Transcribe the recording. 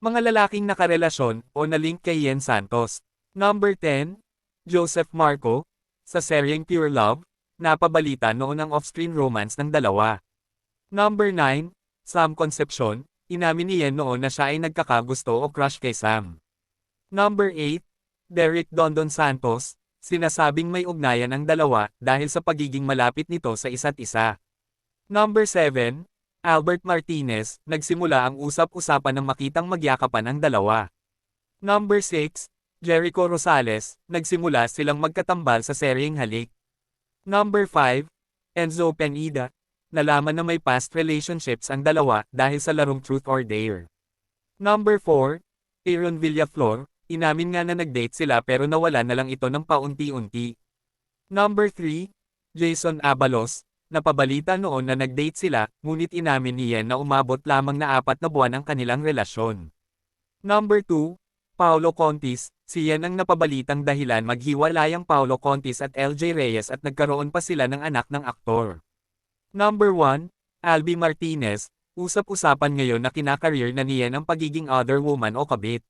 Mga lalaking nakarelasyon o nalink kay Yen Santos. Number 10, Joseph Marco. Sa seryeng Pure Love, napabalita noon ang off-screen romance ng dalawa. Number 9, Sam Concepcion. Inamin ni Yen noon na siya ay nagkakagusto o crush kay Sam. Number 8, Derek Dondon Santos. Sinasabing may ugnayan ang dalawa dahil sa pagiging malapit nito sa isa't isa. Number 7, Albert Martinez, nagsimula ang usap-usapan ng makitang magyakapan ang dalawa. Number 6, Jericho Rosales, nagsimula silang magkatambal sa seryeng halik. Number 5, Enzo Penida, nalaman na may past relationships ang dalawa dahil sa larong Truth or Dare. Number 4, Aaron Villaflor, inamin nga na nag-date sila pero nawala na lang ito ng paunti-unti. Number 3, Jason Abalos, Napabalita noon na nag-date sila, ngunit inamin ni Yen na umabot lamang na apat na buwan ang kanilang relasyon. Number 2, Paolo Contis, si Yen ang napabalitang dahilan maghiwalayang Paolo Contis at LJ Reyes at nagkaroon pa sila ng anak ng aktor. Number 1, Albi Martinez, usap-usapan ngayon na kinakareer na ni Yen ang pagiging other woman o kabit.